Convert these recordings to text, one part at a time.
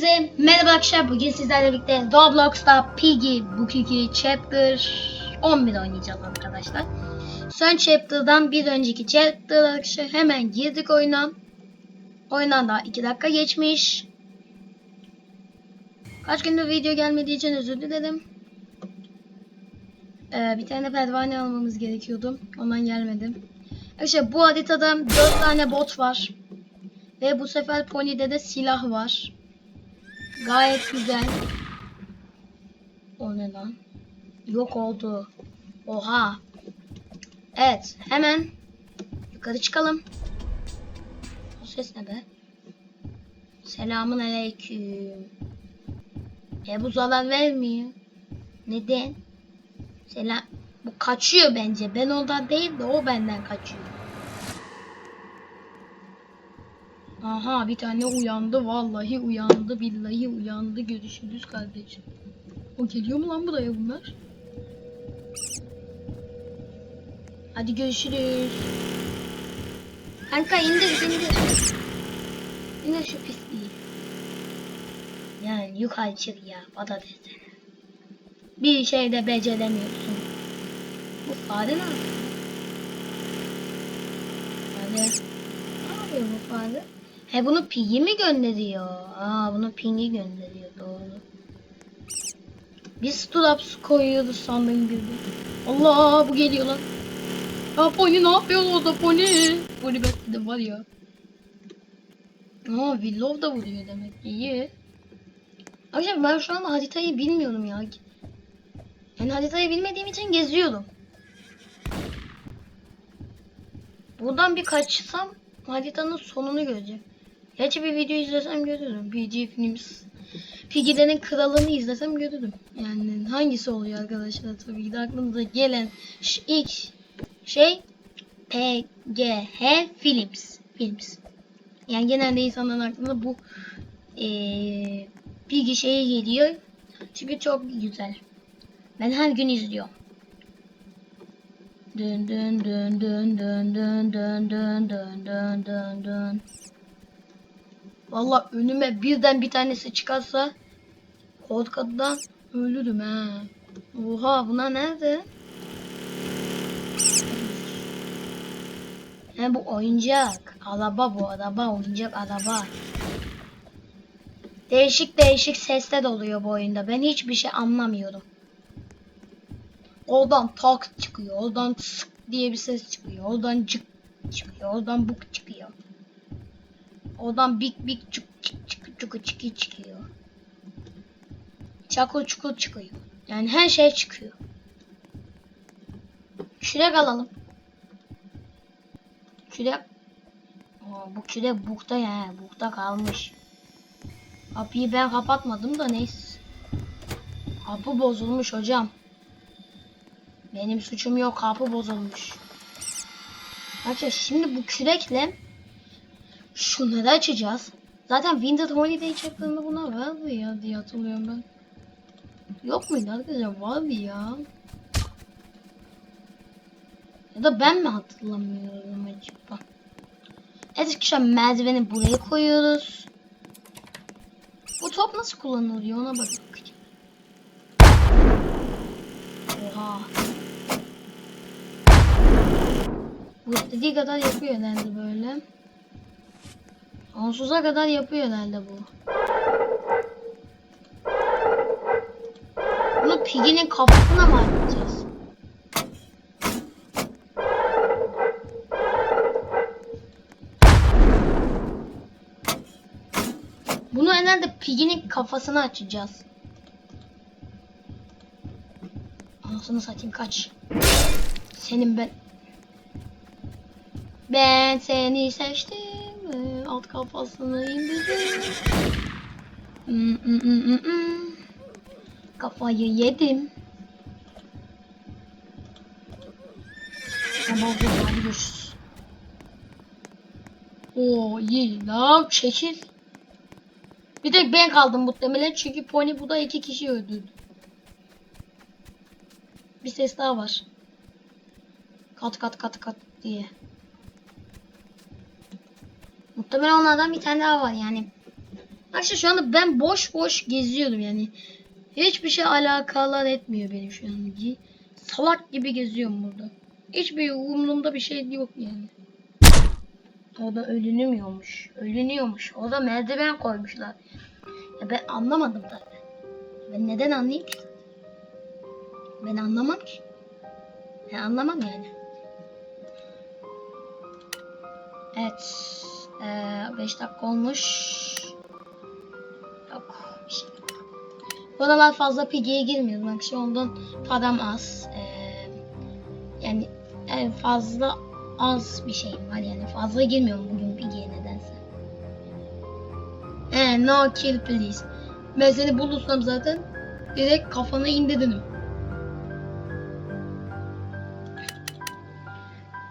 Hepinize merhaba arkadaşlar. Bugün sizlerle birlikte Roblox'ta Piggy bugünkü Chapter 11 oynayacağız arkadaşlar. Son Chapter'dan bir önceki Chapter arkadaşlar hemen girdik oyuna. Oyundan daha 2 dakika geçmiş. Kaç gündür video gelmediği için özür dilerim. Ee, bir tane pervane almamız gerekiyordu. Ondan gelmedim. Arkadaşlar bu haritada 4 tane bot var. Ve bu sefer Pony'de de silah var. Gayet güzel. O ne lan? Yok oldu. Oha. Evet hemen yukarı çıkalım. O ses ne be? Selamun aleyküm. E bu zarar vermiyor. Neden? Selam. Bu kaçıyor bence. Ben ondan değil de o benden kaçıyor. Aha bir tane uyandı. Vallahi uyandı. Billahi uyandı. Görüşürüz kardeşim. O geliyor mu lan buraya bunlar? Hadi görüşürüz. Kanka indir indir. İndir şu pisliği. Yani yukarı çık ya patates. Bir şey de beceremiyorsun. Bu fare ne yapıyor? Ne yapıyor bu fare? He bunu Piggy mi gönderiyor? Aa bunu Piggy gönderiyor doğru. Biz straps koyuyoruz sandım gibi. Allah bu geliyor lan. Ya Pony ne yapıyor orada Pony? Pony de var ya. Aa Willow da vuruyor demek iyi. Arkadaşlar ben şu an haritayı bilmiyorum ya. Yani haritayı bilmediğim için geziyorum. Buradan bir kaçsam haritanın sonunu göreceğim. Gerçi bir video izlesem görürüm. PG Films. Piggy'lerin kralını izlesem görürüm. Yani hangisi oluyor arkadaşlar tabii ki de aklınıza gelen ilk şey PGH Films. Films. Yani genelde insanların aklına bu eee Piggy şeyi geliyor. Çünkü çok güzel. Ben her gün izliyorum. Dön dön dön dön dön dön dön dön dön dön dön dön. Valla önüme birden bir tanesi çıkarsa korkudan ölürüm ha. Oha buna nerede? He bu oyuncak. Araba bu araba oyuncak araba. Değişik değişik sesler oluyor bu oyunda. Ben hiçbir şey anlamıyorum. Oradan tak çıkıyor. Oradan sık diye bir ses çıkıyor. Oradan cık çıkıyor. Oradan buk çıkıyor. Oradan bik bik çık çık çık çık çık çıkıyor. Çakıl çukur çıkıyor. Yani her şey çıkıyor. Kürek alalım. Kürek. Aa, bu kürek bukta ya. Bukta kalmış. Kapıyı ben kapatmadım da neyse. Kapı bozulmuş hocam. Benim suçum yok kapı bozulmuş. Arkadaşlar şimdi bu kürekle şunları açacağız. Zaten Winter Holiday çektiğinde buna vardı ya diye hatırlıyorum ben. Yok muydu arkadaşlar? Vardı ya. Ya da ben mi hatırlamıyorum acaba? Evet arkadaşlar merdiveni buraya koyuyoruz. Bu top nasıl kullanılıyor ona bakacağım. Oha. Bu istediği kadar yapıyor herhalde böyle. Sonsuza kadar yapıyor herhalde bu. Bunu Piggy'nin kafasına mı atacağız? Bunu herhalde Piggy'nin kafasına açacağız. Anasını satayım kaç. Senin ben... Ben seni seçtim. Alt kafasını indirdim. Hmm, hmm, hmm, hmm, hmm. Kafayı yedim. Tamam hadi iyi lan çekil. Bir tek ben kaldım muhtemelen çünkü Pony bu da iki kişi öldürdü. Bir ses daha var. Kat kat kat kat diye. Muhtemelen onlardan bir tane daha var yani. Arkadaşlar şu anda ben boş boş geziyorum yani. Hiçbir şey alakalar etmiyor benim şu an. Salak gibi geziyorum burada. Hiçbir umurumda bir şey yok yani. Orada ölünüyormuş. Ölünüyormuş. Orada merdiven koymuşlar. Ya ben anlamadım tabii. Ben neden anlayayım ki? Ben anlamam ki. Ben anlamam yani. Evet. 5 dakika olmuş. Yok. Şey. Bu aralar fazla PG'ye girmiyorum. Akşam ondan param az. Ee, yani en fazla az bir şeyim var yani. Fazla girmiyorum bugün PG'ye nedense. Ee, no kill please. Ben seni bulursam zaten direkt kafana indiririm.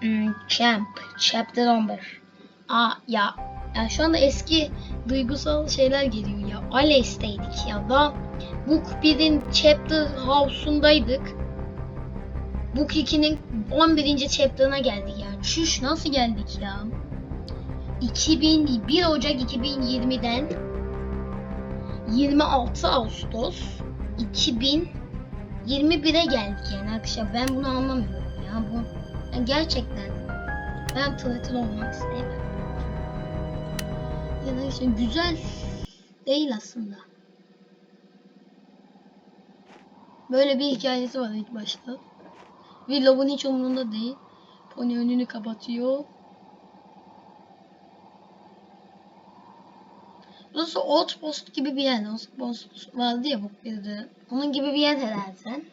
Hmm, Champ. Chapter 11. Aa ya. Ya şu anda eski duygusal şeyler geliyor ya. Alice'deydik ya da Book 1'in Chapter House'undaydık. Book 2'nin 11. chapter'ına geldik ya. Çüş nasıl geldik ya? 2001 Ocak 2020'den 26 Ağustos 2021'e geldik yani arkadaşlar ben bunu anlamıyorum ya bu yani gerçekten ben tırtıl olmak istemem. Ya da işte güzel değil aslında. Böyle bir hikayesi var ilk başta. Willow'un hiç umurunda değil. Pony önünü kapatıyor. Burası Outpost gibi bir yer. Outpost vardı ya bu bir de. Onun gibi bir yer herhalde.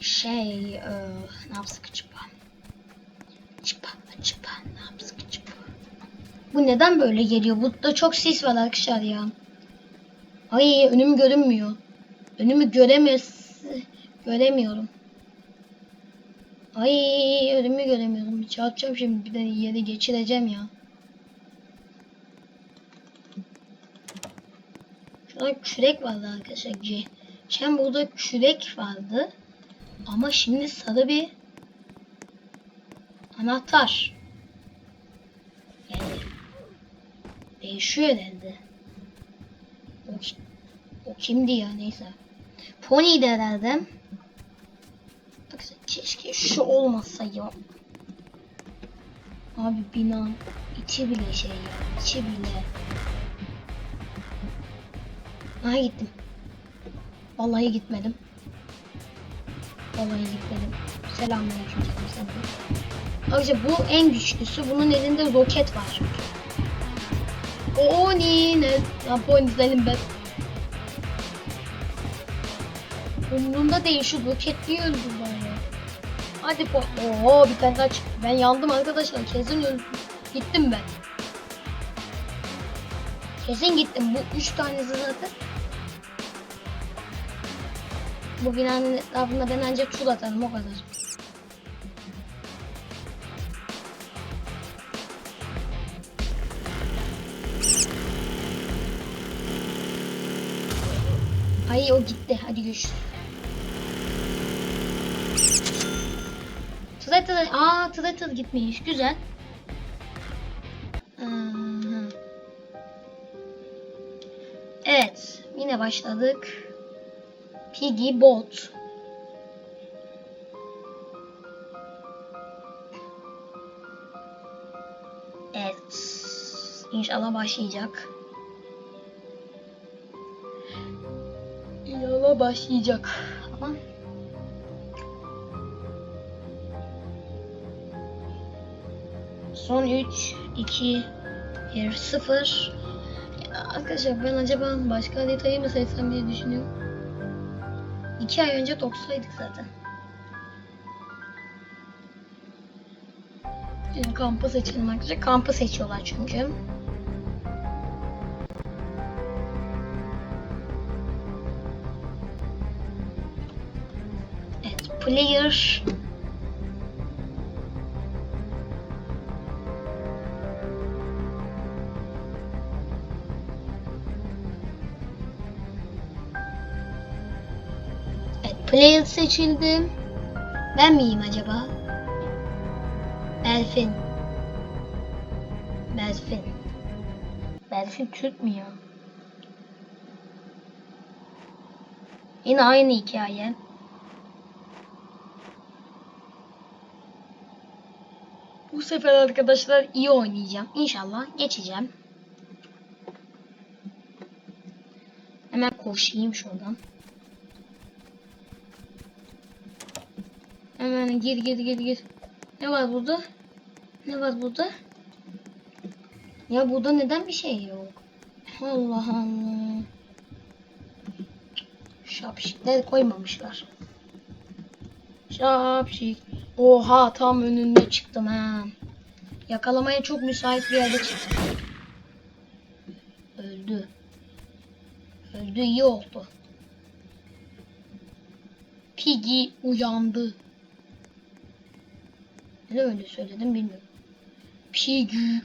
Şey, e, ne yapsak çıpa? Çıpa? Bu neden böyle geliyor? Burada çok sis var arkadaşlar ya. Ay önüm görünmüyor. Önümü göremiyor. Göremiyorum. Ay önümü göremiyorum. Çarpacağım şimdi bir de yeri geçireceğim ya. Şurada kürek vardı arkadaşlar. Geçen burada kürek vardı. Ama şimdi sarı bir anahtar. Yani değişiyor herhalde. O, o kimdi ya neyse. Pony'di herhalde. Bak keşke şu olmasa ya. Abi bina içi bile şey ya. içi bile. Aha gittim. Vallahi gitmedim. Vallahi gitmedim. Selamünaleyküm. Ayrıca bu en güçlüsü. Bunun elinde roket var. O ne? Ne? Rapor izleyelim ben. Umurumda değil şu roketliği öldüm ben ya. Hadi po. Oo bir tane daha çıktı. Ben yandım arkadaşlar. Kesin öldüm. Gittim ben. Kesin gittim. Bu üç tanesi zaten. Bu binanın etrafında ben ancak tur atarım o kadar. Ay o gitti. Hadi görüşürüz. Tırtıl. Aa tırtıl gitmiş. Güzel. Evet. Yine başladık. Piggy Bot. Evet. İnşallah başlayacak. Başlayacak. Ama Son 3, 2, 1, 0. Ya arkadaşlar ben acaba başka haritayı mı seçsem diye düşünüyorum. 2 ay önce Doks'taydık zaten. Şimdi kampı seçelim arkadaşlar. Kampı seçiyorlar çünkü. Player Evet, player seçildi. Ben miyim acaba? Belfin. Belfin. Berfin Türk mü ya? Yine aynı hikaye. Bu sefer arkadaşlar iyi oynayacağım. İnşallah geçeceğim. Hemen koşayım şuradan. Hemen gir gir gir gir. Ne var burada? Ne var burada? Ya burada neden bir şey yok? Allah Allah. Şapşikler koymamışlar. Şapşik. Oha tam önünde çıktım ha. Yakalamaya çok müsait bir yerde çıktım. Öldü. Öldü iyi oldu. Piggy uyandı. Ne öyle söyledim bilmiyorum. Piggy.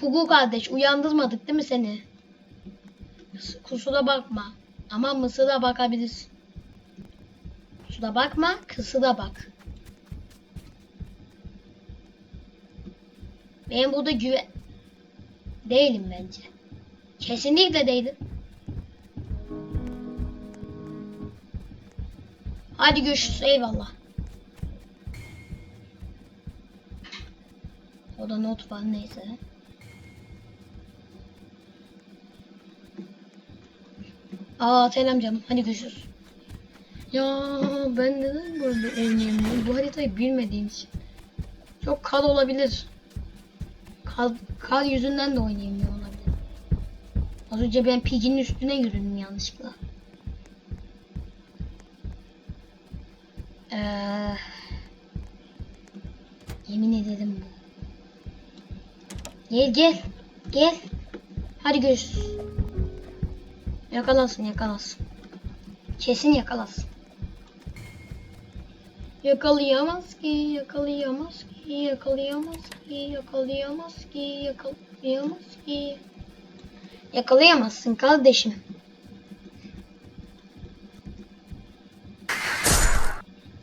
Pugu kardeş uyandırmadık değil mi seni? Kusura bakma. Ama mısıra bakabilirsin. Kusura bakma, kısıra bak. Ben burada güve... Değilim bence. Kesinlikle değilim. Hadi görüşürüz. Eyvallah. O da not var neyse. Aa selam canım. Hadi görüşürüz. Ya ben neden böyle oynayamıyorum? Bu haritayı bilmediğim için. Çok kal olabilir. Kal, kal yüzünden de oynayamıyor olabilir. Az önce ben Piggy'nin üstüne yürüdüm yanlışlıkla. Ee, yemin ederim bu. Gel gel. Gel. Hadi görüşürüz. Yakalasın yakalasın. Kesin yakalasın. Yakalayamaz ki, yakalayamaz ki, yakalayamaz ki, yakalayamaz ki, yakalayamaz ki. Yakalayamazsın kardeşim.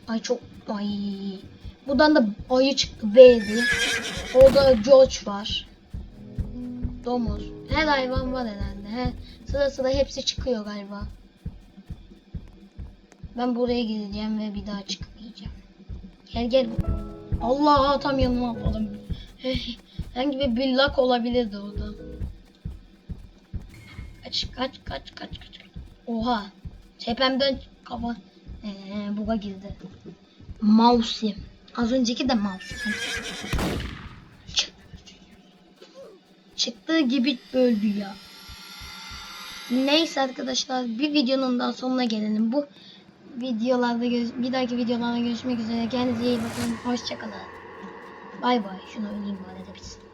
Ay çok ay. Buradan da ayı çıktı Bailey. Orada George var. Domuz. Her hayvan var herhalde. He. Sıra sıra hepsi çıkıyor galiba. Ben buraya gideceğim ve bir daha çıkmayacağım. Gel gel. Allah tam yanıma atladım. Herhangi bir bir lak olabilirdi orada. Kaç kaç kaç kaç kaç. Oha. Tepemden kafa ee, buga girdi. Mouse. Az önceki de mouse. Çık- Çıktığı gibi öldü ya. Neyse arkadaşlar bir videonun daha sonuna gelelim. Bu videolarda bir dahaki videolarda görüşmek üzere. Kendinize iyi bakın. Hoşçakalın. Bay bay. Şunu öleyim bari de bitsin.